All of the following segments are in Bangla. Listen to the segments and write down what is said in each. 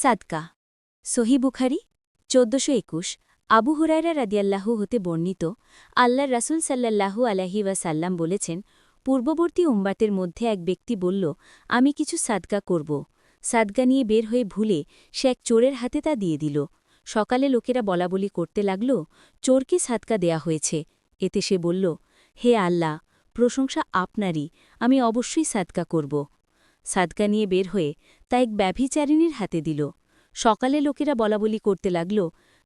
সাদকা। সহি বুখারি, চোদ্দশো একুশ। আবু হুরায়রা রাদিয়াল্লাহু হতে বর্ণিত, আল্লাহর রাসূল সাল্লাল্লাহু আলাহি ওয়াসাল্লাম বলেছেন, পূর্ববর্তী উম্বাতের মধ্যে এক ব্যক্তি বলল, আমি কিছু সাদকা করব। সাদগা নিয়ে বের হয়ে ভুলে সে এক চোরের হাতে তা দিয়ে দিল। সকালে লোকেরা বলাবলি করতে লাগল, চোরকে সাদকা দেয়া হয়েছে। এতে সে বলল, হে আল্লাহ, প্রশংসা আপনারই, আমি অবশ্যই সাদকা করব। সাদকা নিয়ে বের হয়ে তা এক ব্যভিচারিণীর হাতে দিল। সকালে লোকেরা বলাবলি করতে লাগল,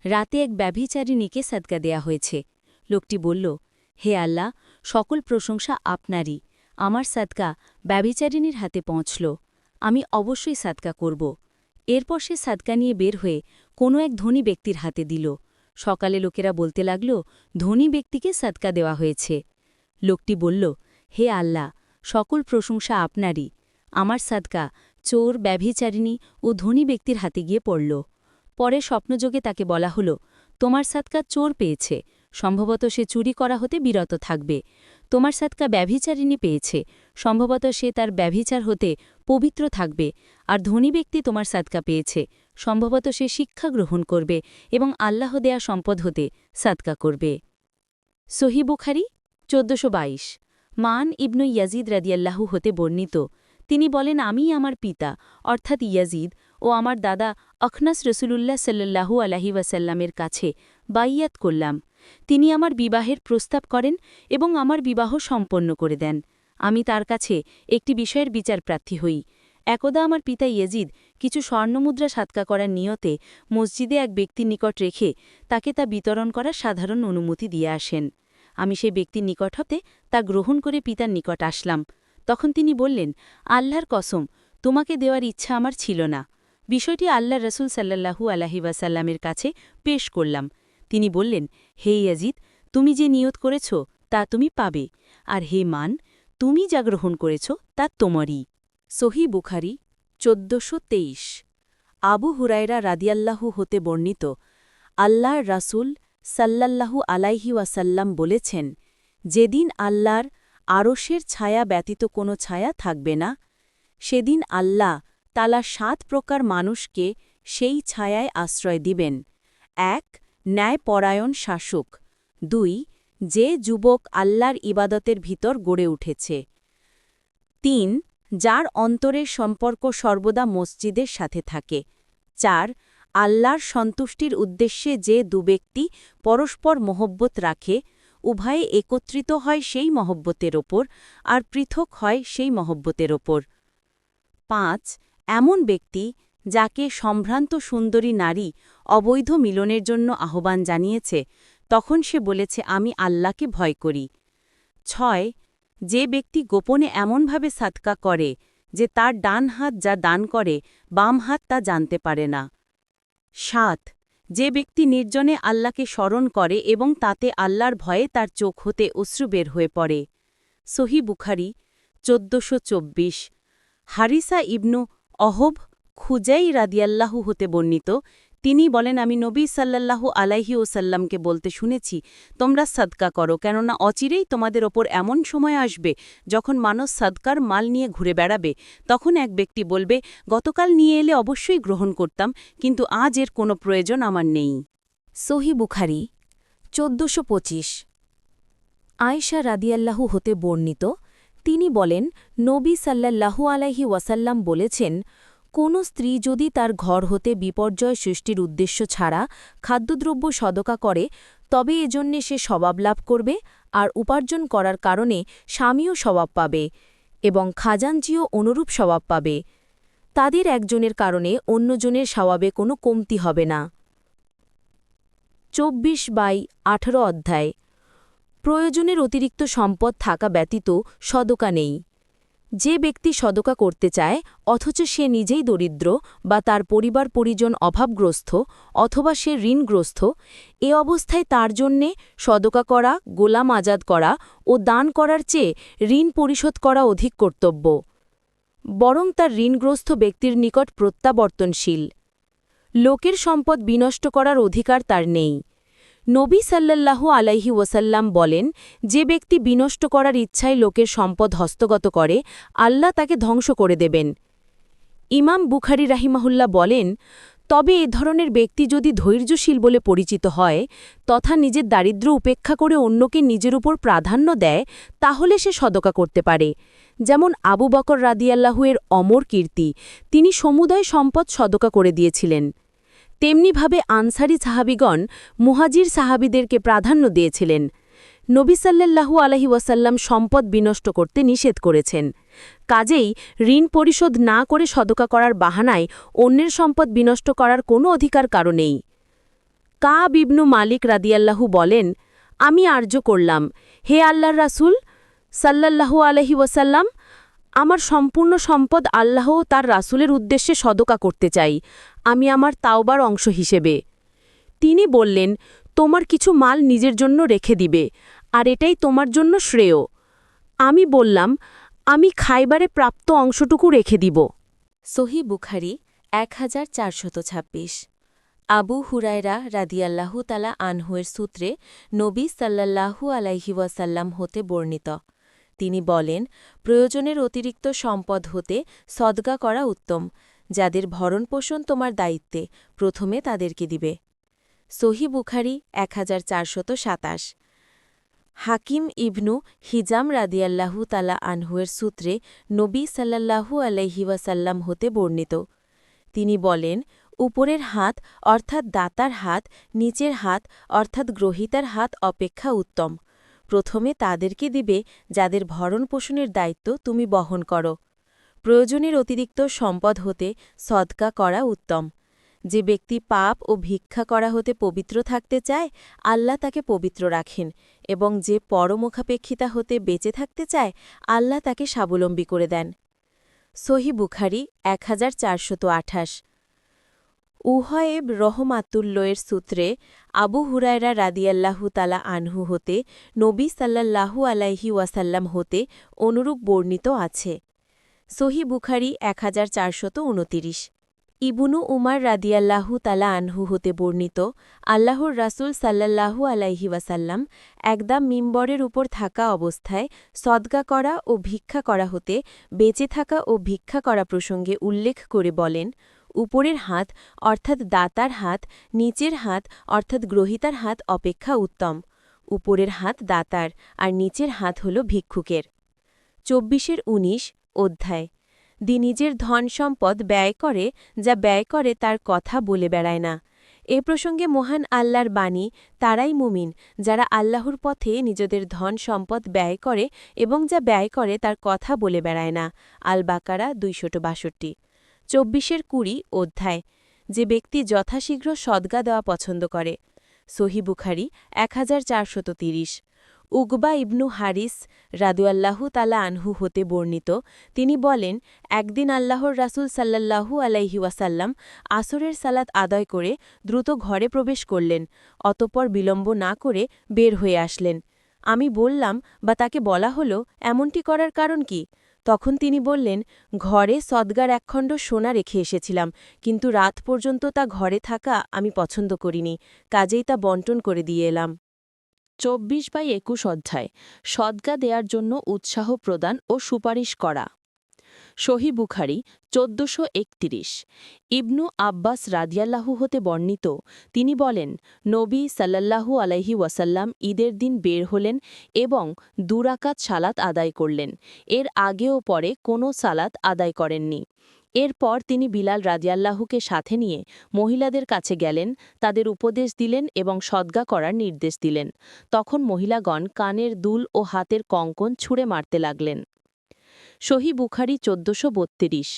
রাতে এক ব্যভিচারিণীকে সাদকা দেয়া হয়েছে। লোকটি বলল, হে আল্লাহ, সকল প্রশংসা আপনারই। আমার সাদকা ব্যভিচারিণীর হাতে পৌঁছল। আমি অবশ্যই সাদকা করব। এরপর সে সাদকা নিয়ে বের হয়ে কোনো এক ধনী ব্যক্তির হাতে দিল। সকালে লোকেরা বলতে লাগল, ধনী ব্যক্তিকে সাদকা দেওয়া হয়েছে। লোকটি বলল, হে আল্লাহ, সকল প্রশংসা আপনারই। আমার সাদকা চোর, ব্যভিচারিণী ও ধনী ব্যক্তির হাতে গিয়ে পড়ল। পরে স্বপ্নযোগে তাকে বলা হল, তোমার সাদকা চোর পেয়েছে। সম্ভবত সে চুরি করা হতে বিরত থাকবে। তোমার সাদকা ব্যভিচারিণী পেয়েছে। সম্ভবত সে তার ব্যভিচার হতে পবিত্র থাকবে। আর ধনী ব্যক্তি তোমার সাদকা পেয়েছে। সম্ভবত সে শিক্ষা গ্রহণ করবে এবং আল্লাহ দেয়া সম্পদ হতে সাদকা করবে। সহি বুখারি, চোদ্দশো বাইশ। মান ইবনু ইয়াজিদ রাদিয়াল্লাহু হতে বর্ণিত তিনি বলেন আমি আমার পিতা, অর্থাৎ ইয়াজিদ ও আমার দাদা আখনাস রসুলুল্লাহ সাল্লাহু আলাহি ওয়াসাল্লামের কাছে বাইয়াত করলাম। তিনি আমার বিবাহের প্রস্তাব করেন এবং আমার বিবাহ সম্পন্ন করে দেন। আমি তার কাছে একটি বিষয়ের বিচার প্রার্থী হই। একদা আমার পিতা ইয়েজিদ কিছু স্বর্ণমুদ্রা সাতকা করার নিয়তে মসজিদে এক ব্যক্তির নিকট রেখে তাকে তা বিতরণ করার সাধারণ অনুমতি দিয়ে আসেন। আমি সেই ব্যক্তির নিকট হতে তা গ্রহণ করে পিতার নিকট আসলাম। তখন তিনি বললেন, আল্লাহর কসম, তোমাকে দেওয়ার ইচ্ছা আমার ছিল না। বিষয়টি আল্লাহ রসুল সাল্লাহু আলাহি ওয়াসাল্লামের কাছে পেশ করলাম। তিনি বললেন, হে ইয়াজিদ, তুমি যে নিয়ত করেছ, তা তুমি পাবে। আর হে মান, তুমি যা গ্রহণ করেছ, তা তোমারই। সহি বুখারি, চোদ্দশো তেইশ। আবু হুরায়রা রাদিয়াল্লাহু হতে বর্ণিত, আল্লাহর রাসূল সাল্লাল্লাহু আলাইহি ওয়াসাল্লাম বলেছেন, যেদিন আল্লাহর আরশের ছায়া ব্যতীত কোনো ছায়া থাকবে না। সেদিন আল্লাহ তালা সাত প্রকার মানুষকে সেই ছায়ায় আশ্রয় দিবেন। এক, ন্যায়পরায়ণ শাসক। দুই, যে যুবক আল্লাহর ইবাদতের ভিতর গড়ে উঠেছে। তিন, যার অন্তরের সম্পর্ক সর্বদা মসজিদের সাথে থাকে। চার, আল্লাহর সন্তুষ্টির উদ্দেশ্যে যে দুব্যক্তি পরস্পর মোহব্বত রাখে উভয়ে একত্রিত হয় সেই মহব্বতের ওপর আর পৃথক হয় সেই মহব্বতের ওপর। পাঁচ, এমন ব্যক্তি যাকে সম্ভ্রান্ত সুন্দরী নারী অবৈধ মিলনের জন্য আহ্বান জানিয়েছে, তখন সে বলেছে, আমি আল্লাহকে ভয় করি। ছয়, যে ব্যক্তি গোপনে এমনভাবে সাতকা করে যে তার ডান হাত যা দান করে, বাম হাত তা জানতে পারে না। সাত যে ব্যক্তি নির্জনে আল্লাহকে স্মরণ করে এবং তাতে আল্লাহর ভয়ে তার চোখ হতে অশ্রু বের হয়ে পড়ে। সহি বুখারি, চোদ্দশো চব্বিশ। হারিসা ইবনু অহব খুজাই রাদিয়াল্লাহু হতে বর্ণিত তিনি বলেন, আমি নবী সাল্লাল্লাহু আলাইহি ওসাল্লামকে বলতে শুনেছি, তোমরা সাদকা করো, কেননা অচিরেই তোমাদের ওপর এমন সময় আসবে, যখন মানুষ সাদকার মাল নিয়ে ঘুরে বেড়াবে। তখন এক ব্যক্তি বলবে, গতকাল নিয়ে এলে অবশ্যই গ্রহণ করতাম, কিন্তু আজ এর কোনো প্রয়োজন আমার নেই। সহি বুখারি, চোদ্দশো পঁচিশ। আয়েশা রাদিয়াল্লাহু হতে বর্ণিত, তিনি বলেন, নবী সাল্লাল্লাহু আলাইহি ওয়াসাল্লাম বলেছেন কোনো স্ত্রী যদি তার ঘর হতে বিপর্যয় সৃষ্টির উদ্দেশ্য ছাড়া খাদ্যদ্রব্য সদকা করে, তবে এজন্যে সে স্বভাব লাভ করবে আর উপার্জন করার কারণে স্বামীও স্বভাব পাবে এবং খাজাঞ্চিও অনুরূপ স্বভাব পাবে। তাদের একজনের কারণে অন্যজনের স্বভাবে কোনো কমতি হবে না। চব্বিশ বাই আঠারো অধ্যায়। প্রয়োজনের অতিরিক্ত সম্পদ থাকা ব্যতীত সদকা নেই। যে ব্যক্তি সদকা করতে চায়, অথচ সে নিজেই দরিদ্র বা তার পরিবার পরিজন অভাবগ্রস্ত অথবা সে ঋণগ্রস্ত, এ অবস্থায় তার জন্যে সদকা করা, গোলাম আজাদ করা ও দান করার চেয়ে ঋণ পরিশোধ করা অধিক কর্তব্য। বরং তার ঋণগ্রস্ত ব্যক্তির নিকট প্রত্যাবর্তনশীল। লোকের সম্পদ বিনষ্ট করার অধিকার তার নেই। নবী সাল্লাল্লাহু আলাইহি ওয়াসাল্লাম বলেন, যে ব্যক্তি বিনষ্ট করার ইচ্ছায় লোকের সম্পদ হস্তগত করে, আল্লাহ তাকে ধ্বংস করে দেবেন। ইমাম বুখারি রাহিমাহুল্লাহ বলেন, তবে এ ধরনের ব্যক্তি যদি ধৈর্যশীল বলে পরিচিত হয়, তথা নিজের দারিদ্র্য উপেক্ষা করে অন্যকে নিজের উপর প্রাধান্য দেয়, তাহলে সে সদকা করতে পারে। যেমন আবু বকর রাদিয়াল্লাহুয়ের অমর কীর্তি, তিনি সমুদয় সম্পদ সদকা করে দিয়েছিলেন। তেমনিভাবে আনসারি সাহাবিগণ মুহাজির সাহাবিদেরকে প্রাধান্য দিয়েছিলেন। নবী সাল্লাল্লাহু আলহি ওয়াসাল্লাম সম্পদ বিনষ্ট করতে নিষেধ করেছেন। কাজেই ঋণ পরিশোধ না করে সদকা করার বাহানায় অন্যের সম্পদ বিনষ্ট করার কোনো অধিকার কারণেই কাব ইবনু মালিক রাদিয়াল্লাহু বলেন, আমি আর্য করলাম। হে আল্লাহর রাসূল, সাল্লাল্লাহু আলহি ওয়াসাল্লাম আমার সম্পূর্ণ সম্পদ আল্লাহ তার রাসূলের উদ্দেশ্যে সদকা করতে চাই। আমি আমার তাওবার অংশ হিসেবে। তিনি বললেন, তোমার কিছু মাল নিজের জন্য রেখে দিবে, আর এটাই তোমার জন্য শ্রেয়। আমি বললাম, আমি খাইবারে প্রাপ্ত অংশটুকু রেখে দিব। সহি বুখারি, এক হাজার চারশত ছাব্বিশ। আবু হুরায়রা রাদিয়াল্লাহু তালা আনহুয়ের সূত্রে নবী সাল্লাল্লাহু আলাইহি ওয়াসাল্লাম হতে বর্ণিত। তিনি বলেন, প্রয়োজনের অতিরিক্ত সম্পদ হতে সদগা করা উত্তম। যাদের ভরণপোষণ তোমার দায়িত্বে, প্রথমে তাদেরকে দিবে। সহি বুখারি এক হাকিম ইবনু হিজাম রাদিয়াল্লাহু তালা আনহুয়ের সূত্রে নবী সাল্লাল্লাহু আলাইহি ওয়াসাল্লাম হতে বর্ণিত। তিনি বলেন, উপরের হাত অর্থাৎ দাতার হাত, নিচের হাত অর্থাৎ গ্রহিতার হাত অপেক্ষা উত্তম। প্রথমে তাদেরকে দিবে, যাদের ভরণ পোষণের দায়িত্ব তুমি বহন করো। প্রয়োজনের অতিরিক্ত সম্পদ হতে সদকা করা উত্তম। যে ব্যক্তি পাপ ও ভিক্ষা করা হতে পবিত্র থাকতে চায়, আল্লাহ তাকে পবিত্র রাখেন এবং যে পরমুখাপেক্ষিতা হতে বেঁচে থাকতে চায়, আল্লাহ তাকে স্বাবলম্বী করে দেন। সহি বুখারি, এক হাজার উহয়েব রহমাতুল্লয়ের সূত্রে আবু হুরায়রা রাদিয়াল্লাহু তালা আনহু হতে, নবী সাল্লাল্লাহু আলাইহি ওয়াসাল্লাম হতে অনুরূপ বর্ণিত আছে। সহি বুখারি এক হাজার চারশত উনতিরিশ। ইবুনু উমার রাদিয়াল্লাহু তালা আনহু হতে বর্ণিত, আল্লাহর রাসূল সাল্লাল্লাহু আলাইহি ওয়াসাল্লাম একদম মিম্বরের উপর থাকা অবস্থায় সদগা করা ও ভিক্ষা করা হতে, বেঁচে থাকা ও ভিক্ষা করা প্রসঙ্গে উল্লেখ করে বলেন উপরের হাত অর্থাৎ দাতার হাত, নিচের হাত অর্থাৎ গ্রহিতার হাত অপেক্ষা উত্তম। উপরের হাত দাতার আর নিচের হাত হল ভিক্ষুকের। চব্বিশের উনিশ অধ্যায়। দি নিজের ধন সম্পদ ব্যয় করে, যা ব্যয় করে তার কথা বলে বেড়ায় না। এ প্রসঙ্গে মহান আল্লাহর বাণী, তারাই মুমিন, যারা আল্লাহর পথে নিজেদের ধন সম্পদ ব্যয় করে এবং যা ব্যয় করে তার কথা বলে বেড়ায় না। আল বাকারা দুইশত বাষট্টি। চব্বিশের কুড়ি অধ্যায়, যে ব্যক্তি যথাশীঘ্র সদ্গা দেওয়া পছন্দ করে। সহি বুখারি এক উগবা ইবনু হারিস রাদুয়াল্লাহু তালা আনহু হতে বর্ণিত, তিনি বলেন, একদিন আল্লাহর রাসূল সাল্লাল্লাহু আলাইহি ওয়াসাল্লাম আসরের সালাত আদায় করে দ্রুত ঘরে প্রবেশ করলেন, অতপর বিলম্ব না করে বের হয়ে আসলেন। আমি বললাম, বা তাকে বলা হলো, এমনটি করার কারণ কি? তখন তিনি বললেন, ঘরে সদ্গার একখণ্ড সোনা রেখে এসেছিলাম, কিন্তু রাত পর্যন্ত তা ঘরে থাকা আমি পছন্দ করিনি, কাজেই তা বন্টন করে দিয়ে এলাম। চব্বিশ বাই একুশ অধ্যায়, সদ্গা দেয়ার জন্য উৎসাহ প্রদান ও সুপারিশ করা। সহি বুখারি, চোদ্দশো একত্রিশ। ইবনু আব্বাস রাদিয়াল্লাহু হতে বর্ণিত, তিনি বলেন, নবী সাল্লাল্লাহু আলাইহি ওয়াসাল্লাম ঈদের দিন বের হলেন এবং দুরাকাত সালাত আদায় করলেন। এর আগেও পরে কোনো সালাত আদায় করেননি। এরপর তিনি বিলাল রাজিয়াল্লাহুকে সাথে নিয়ে মহিলাদের কাছে গেলেন, তাদের উপদেশ দিলেন এবং সদ্গা করার নির্দেশ দিলেন। তখন মহিলাগণ কানের দুল ও হাতের কঙ্কন ছুঁড়ে মারতে লাগলেন। সহি বুখারি চোদ্দশো বত্রিশ।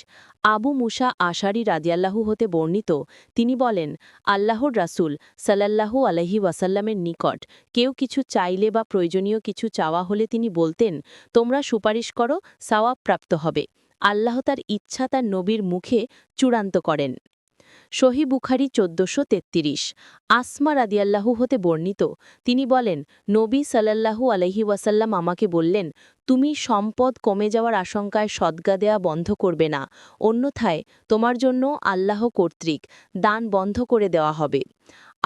আবু মুসা আশারি রাজিয়াল্লাহু হতে বর্ণিত, তিনি বলেন, আল্লাহর রাসুল সাল্লাল্লাহু আলহি ওয়াসাল্লামের নিকট কেউ কিছু চাইলে বা প্রয়োজনীয় কিছু চাওয়া হলে তিনি বলতেন, তোমরা সুপারিশ করো, সাওয়াব প্রাপ্ত হবে। আল্লাহ তার ইচ্ছা তার নবীর মুখে চূড়ান্ত করেন সহি বুখারি চোদ্দশো তেত্রিশ। আসমা রাদিয়াল্লাহু হতে বর্ণিত। তিনি বলেন, নবী সাল্লাল্লাহু আলহি ওয়াসাল্লাম আমাকে বললেন, তুমি সম্পদ কমে যাওয়ার আশঙ্কায় সদ্গা দেয়া বন্ধ করবে না। অন্যথায় তোমার জন্য আল্লাহ কর্তৃক দান বন্ধ করে দেওয়া হবে।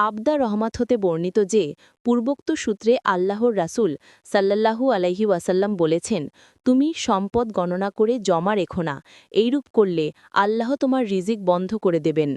আবদা রহমাত হতে বর্ণিত যে, পূর্বোক্ত সূত্রে আল্লাহর রাসূল সাল্লাল্লাহু আলাইহি ওয়াসাল্লাম বলেছেন, তুমি সম্পদ গণনা করে জমা রেখো না। এইরূপ করলে আল্লাহ তোমার রিজিক বন্ধ করে দেবেন।